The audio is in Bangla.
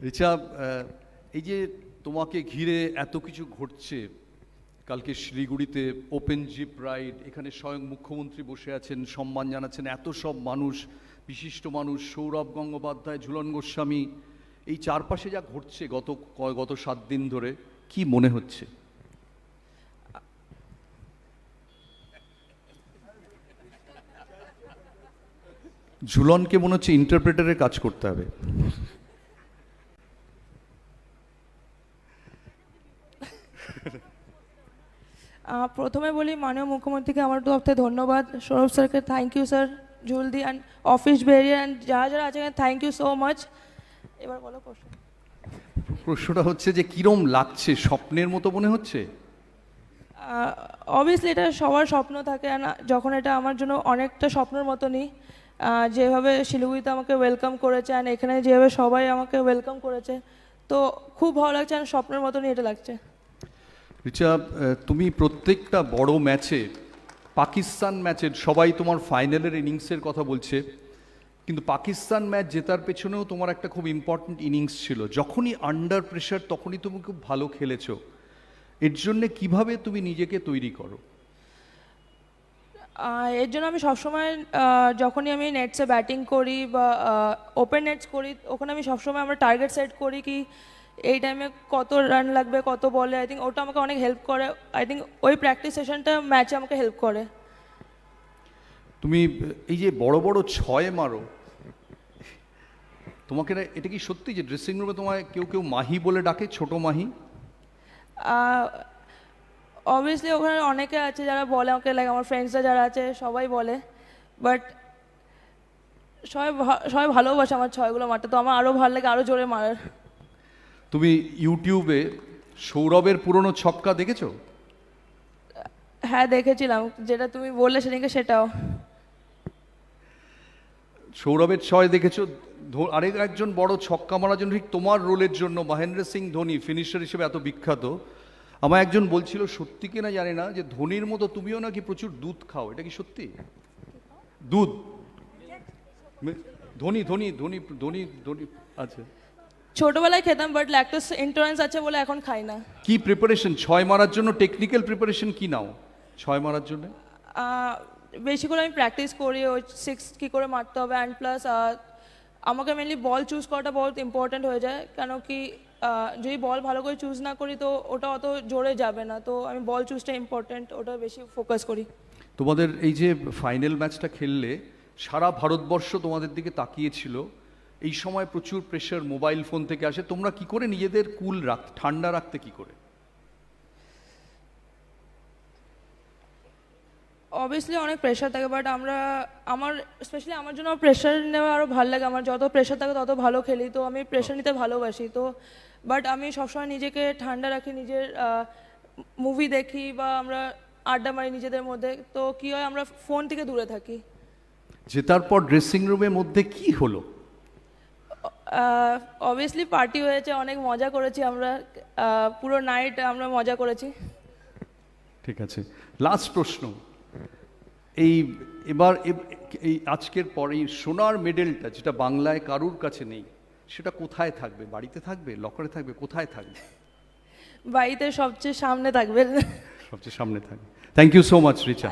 রিচা এই যে তোমাকে ঘিরে এত কিছু ঘটছে, কালকে শিলিগুড়িতে ওপেন জিপ রাইড এখানে স্বয়ং মুখ্যমন্ত্রী বসে আছেন, সম্মান জানাচ্ছেন এত সব মানুষ, বিশিষ্ট মানুষ, সৌরভ গঙ্গোপাধ্যায়, ঝুলন গোস্বামী, এই চারপাশে যা ঘটছে গত গত সাত দিন ধরে, কি মনে হচ্ছে? ঝুলনকে মনে হচ্ছে ইন্টারপ্রেটারের কাজ করতে হবে। প্রথমে বলি মাননীয় মুখ্যমন্ত্রীকে আমার তরফ ধন্যবাদ। সৌরভ স্যারকে থ্যাংক ইউ স্যার জুলদি অ্যান্ড অফিস বেরিয়ে অ্যান্ড যারা যারা আছে থ্যাংক ইউ সো মাচ এবার বলো প্রশ্ন। প্রশ্নটা হচ্ছে যে কিরম লাগছে? স্বপ্নের মতো মনে হচ্ছে? অবভিয়াসলি এটা সবার স্বপ্ন থাকে যখন এটা আমার জন্য অনেকটা স্বপ্নের মতনই। যেভাবে শিলিগুড়িতে আমাকে ওয়েলকাম করেছে অ্যান্ড এখানে যেভাবে সবাই আমাকে ওয়েলকাম করেছে তো খুব ভালো লাগছে আর স্বপ্নের মতনই এটা লাগছে। রিচা তুমি প্রত্যেকটা বড় ম্যাচে, পাকিস্তান ম্যাচের, সবাই তোমার ফাইনালের ইনিংসের কথা বলছে, কিন্তু পাকিস্তান ম্যাচ জেতার পেছনেও তোমার একটা খুব ইম্পর্ট্যান্ট ইনিংস ছিল। যখনই আন্ডার প্রেশার তখনই তুমি খুব ভালো খেলেছো। এর জন্য কীভাবে তুমি নিজেকে তৈরি করো? এর জন্য আমি সবসময় যখনই আমি নেটসে ব্যাটিং করি বা ওপেন নেটস করি ওখানে আমি সবসময় আমার টার্গেট সেট করি কি এই টাইমে কত রান লাগবে কত বলে আই থিঙ্ক ওটা আমাকে অনেক হেল্প করে। আই থিঙ্ক ওই প্র্যাকটিস সেশনটা ম্যাচে আমাকে হেল্প করে। তুমি এই যে বড় বড় ছয় মারো তোমাকে না- এটা কি সত্যি যে ড্রেসিং রুমে তোমায় কেউ কেউ মাহি বলে ডাকে ছোট মাহি? অবভিয়াসলি ওখানে অনেকে আছে যারা বলে আমাকে লাইক আমার ফ্রেন্ডসরা যারা আছে সবাই বলে। বাট সবাই সবাই ভালোবাসে আমার ছয়গুলো মারতে তো আমার আরও ভালো লাগে আরও জোরে মারার। তুমি ইউটিউবে সৌরভের পুরনো ছক্কা দেখেছ? হ্যাঁ দেখেছিলাম। যেটা তুমি বললে সেদিনকে সেটাও। সৌরভের ছয় দেখেছ? আরেক একজন বড় ছক্কা মারার জন্য ঠিক তোমার রোলের জন্য মহেন্দ্র সিং ধোনি ফিনিশার হিসেবে এত বিখ্যাত। আমার একজন বলছিল সত্যি কিনা জানি না যে ধোনির মতো তুমিও নাকি প্রচুর দুধ খাও? এটা কি সত্যি? দুধ। ধোনি ধোনি ধোনি ধোনি ধোনি আচ্ছা। ছোটবেলায় খেতাম বাট ল্যাকটোস ইন্টুরেন্স আছে বলে এখন খাই না। কি প্রিপারেশন ছয় মারার জন্য টেকনিক্যাল প্রিপারেশন কি নাও? ছয় মারার জন্য? বেশি করে আমি প্র্যাকটিস করি ওই সিক্স কী করে মারতে হবে অ্যান্ড প্লাস আমাকে মেনলি বল চুজ করাটা বহুত ইম্পর্ট্যান্ট হয়ে যায় কেন কি যদি বল ভালো করে চুজ না করি তো ওটা অত জোরে যাবে না তো আমি বল চুজটা ইম্পর্ট্যান্ট ওটা বেশি ফোকাস করি। তোমাদের এই যে ফাইনাল ম্যাচটা খেললে সারা ভারতবর্ষ তোমাদের দিকে তাকিয়েছিল এই সময় প্রচুর প্রেশার মোবাইল ফোন থেকে আসে। তোমরা কি করে নিজেদের কুল রাখ ঠান্ডা রাখতে কি করে? অবভিয়াসলি অনেক প্রেশার থাকে বাট আমরা আমার স্পেশালি আমার জন্য প্রেশার নেওয়া আরও ভালো লাগে। আমার যত প্রেশার থাকে তত ভালো খেলি তো আমি প্রেশার নিতে ভালোবাসি। তো বাট আমি সবসময় নিজেকে ঠান্ডা রাখি নিজের মুভি দেখি বা আমরা আড্ডা মারি নিজেদের মধ্যে। তো কী হয় আমরা ফোন থেকে দূরে থাকি। জেতার পর ড্রেসিং রুমের মধ্যে কি হলো? অবভিয়াসলি পার্টি হয়েছে অনেক মজা করেছি আমরা। পুরো নাইট আমরা মজা করেছি। ঠিক আছে। লাস্ট প্রশ্ন। এই এবার এই আজকের পর সোনার মেডেলটা যেটা বাংলায় কারুর কাছে নেই সেটা কোথায় থাকবে? বাড়িতে থাকবে? লকারে থাকবে? কোথায় থাকবে? বাড়িতে সবচেয়ে সামনে থাকবে। সবচেয়ে সামনে থাকবে। Thank you so much Richa